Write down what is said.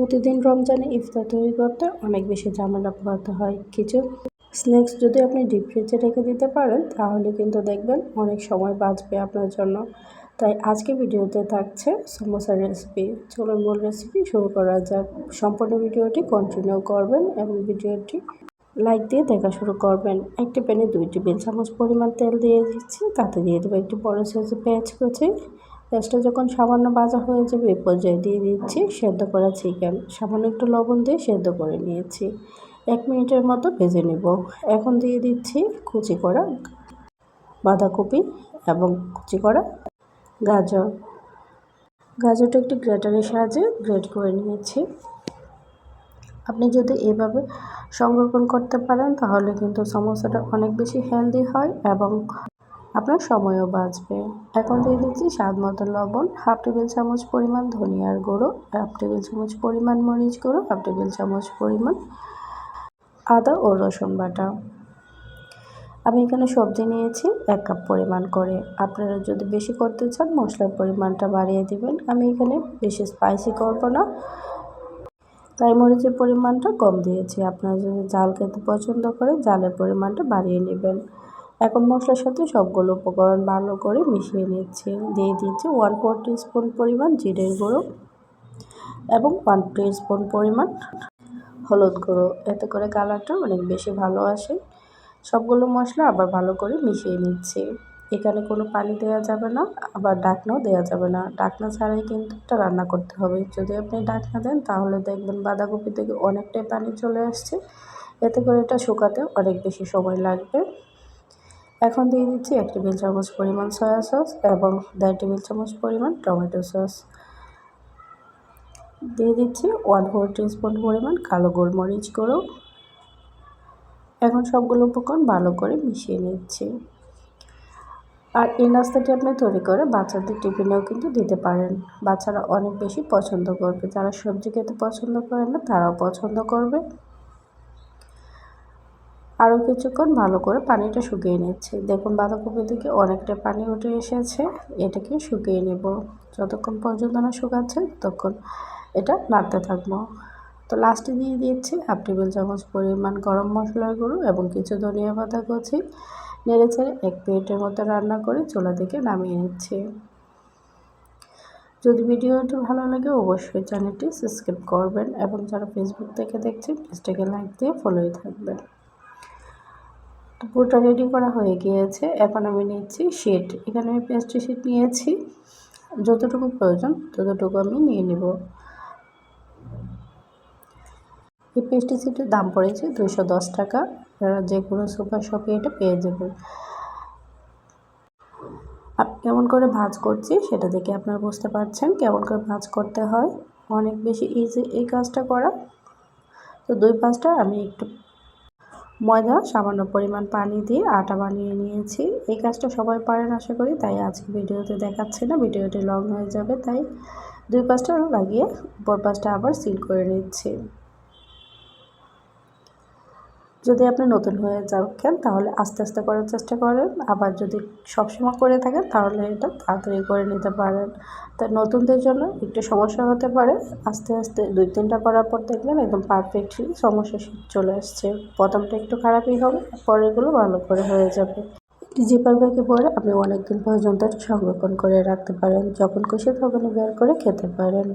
প্রতিদিন রমজানে ইফতার তৈরি করতে অনেক বেশি ঝামেলা পোহাতে হয়। কিছু স্ন্যাক্স যদি আপনি ডিপ ফ্রিজে রেখে দিতে পারেন, তাহলে কিন্তু দেখবেন অনেক সময় বাঁচবে আপনার জন্য। তাই আজকে ভিডিওতে থাকছে সমোসার রেসিপি চলুন মূল রেসিপি শুরু করা যাক। সম্পূর্ণ ভিডিওটি কন্টিনিউ করবেন এবং ভিডিওটি লাইক দিয়ে দেখা শুরু করবেন। একটি প্যানে দুই টেবিল চামচ পরিমাণ তেল দিয়ে দিচ্ছি, তাতে দিয়ে দেবো একটি বড় সাইজের পেঁয়াজ কুচি। পেঁয়াজটা যখন সামান্য ভাজা হয়ে যাবে এই পর্যায়ে দিয়ে দিচ্ছি সেদ্ধ করা চিকেন সামান্য একটু লবণ দিয়ে সেদ্ধ করে নিয়েছি। এক মিনিটের মতো ভেজে নেব। এখন দিয়ে দিচ্ছি কুচি করা বাঁধাকপি এবং কুচি করা গাজর। গাজরটা একটি গ্রেটারের সাহায্যে গ্রেট করে নিয়েছি। আপনি যদি এভাবে সংরক্ষণ করতে পারেন, তাহলে কিন্তু সমস্যাটা অনেক বেশি হেলদি হয় এবং আপনার সময়ও বাঁচবে। এখন দিয়ে দিচ্ছি স্বাদ মতো লবণ, হাফ টেবিল চামচ পরিমাণ ধনিয়ার গুঁড়ো, হাফ টেবিল চামচ পরিমাণ মরিচ গুঁড়ো, হাফ টেবিল চামচ পরিমাণ আদা ও রসুন বাটা। আমি এখানে সবজি নিয়েছি এক কাপ পরিমাণ করে। আপনারা যদি বেশি করতে চান, মশলার পরিমাণটা বাড়িয়ে দিবেন। আমি এখানে বেশি স্পাইসি করব না। তাই মরিচের পরিমাণটা কম দিয়েছি। আপনারা যদি জাল খেতে পছন্দ করেন জালের পরিমাণটা বাড়িয়ে নেবেন। এখন মশলার সাথে সবগুলো উপকরণ ভালো করে মিশিয়ে নিচ্ছি। দিয়ে দিচ্ছি ওয়ান ফোর স্পুন পরিমাণ জিরের গুঁড়ো এবং ওয়ান স্পুন পরিমাণ হলুদ গুঁড়ো। এতে করে কালারটা অনেক বেশি ভালো আসে। সবগুলো মশলা আবার ভালো করে মিশিয়ে নিচ্ছি। এখানে কোনো পানি দেওয়া যাবে না, আবার ডাকনাও দেওয়া যাবে না। ডাকনা ছাড়াই কিন্তু এটা রান্না করতে হবে। যদি আপনি ডাকনা দেন, তাহলে দেখবেন বাঁধাকপি থেকে অনেকটাই পানি চলে আসছে। এতে করে এটা শুকাতে অনেক বেশি সময় লাগবে। এখন দিয়ে দিচ্ছি এক টেবিল চামচ পরিমাণ সয়া সস এবং দেড় টেবিল চামচ পরিমাণ টমেটো সস দিয়ে দিচ্ছি ওয়ান ফোর স্পুন পরিমাণ কালো গোলমরিচ গুঁড়ো। এখন সবগুলো উপকরণ ভালো করে মিশিয়ে নিচ্ছি। আর এই নাস্তাটি আপনি তৈরি করে বাচ্চাদের টিফিনেও কিন্তু দিতে পারেন। বাচ্চারা অনেক বেশি পছন্দ করবে। যারা সবজি খেতে পছন্দ করে না, তারাও পছন্দ করবে। আরও কিছুক্ষণ ভালো করে পানিটা শুকিয়ে নিচ্ছি। দেখুন বাঁধাকপি থেকে অনেকটা পানি উঠে এসেছে। এটাকে শুকিয়ে নেব। যতক্ষণ পর্যন্ত না শুকাচ্ছে, ততক্ষণ এটা নাড়তে থাকব। তো লাস্টে দিয়ে দিচ্ছি হাফ টেবিল চামচ পরিমাণ গরম মশলার গুঁড়ো এবং কিছু ধনিয়া পাতা কচি। নেড়ে ছেড়ে এক প্লেটের মতো রান্না করে চুলা থেকে নামিয়ে নিচ্ছি। যদি ভিডিওটি ভালো লাগে, অবশ্যই চ্যানেলটি সাবস্ক্রাইব করবেন এবং যারা ফেসবুক থেকে দেখছেন, পেজটাকে লাইক দিয়ে ফলোই থাকবেন। পুরোটা রেডি করা হয়ে গিয়েছে। এখন আমি নিচ্ছি শিট এখানে আমি পেস্ট্রি শিট নিয়েছি। যতটুকু প্রয়োজন ততটুকু আমি নিয়ে নেব। এই পেস্ট্রি শিটের দাম পড়েছে দুশো দশ টাকা। যে কোনো সুপার শপে এটা পেয়ে যাবেন। কেমন করে ভাজ করছি সেটা দেখে আপনারা বুঝতে পারছেন কেমন করে ভাজ করতে হয়। অনেক বেশি ইজি এই কাজটা করা। তো দুই পাঁচটা আমি একটু ময়দা, সামান্য পরিমাণ পানি দিয়ে আটা বানিয়ে নিয়েছি। এই কাজটা সবাই পারেন, আশা করি। তাই আজকে ভিডিওতে দেখাচ্ছি না, ভিডিওটি লং হয়ে যাবে, তাই দুই পাঁচটা লাগিয়ে উপর পাঁচটা আবার সিল করে নিচ্ছি। যদি আপনি নতুন হয়ে যাচ্ছেন তাহলে আস্তে আস্তে করার চেষ্টা করেন। আবার যদি সবসময় করে থাকেন, তাহলে এটা তাড়াতাড়ি করে নিতে পারেন। তা নতুনদের জন্য একটু সমস্যা হতে পারে। আস্তে আস্তে দুই তিনটা করার পর দেখলেন একদম পারফেক্টলি সমস্যা চলে আসছে। প্রথমটা একটু খারাপই হবে, পরেরগুলো ভালো করে হয়ে যাবে। জিপার ব্যাগে পরে আপনি অনেক দিন পর্যন্ত সংরক্ষণ করে রাখতে পারেন। যখন খুশি তখনই বের করে খেতে পারেন।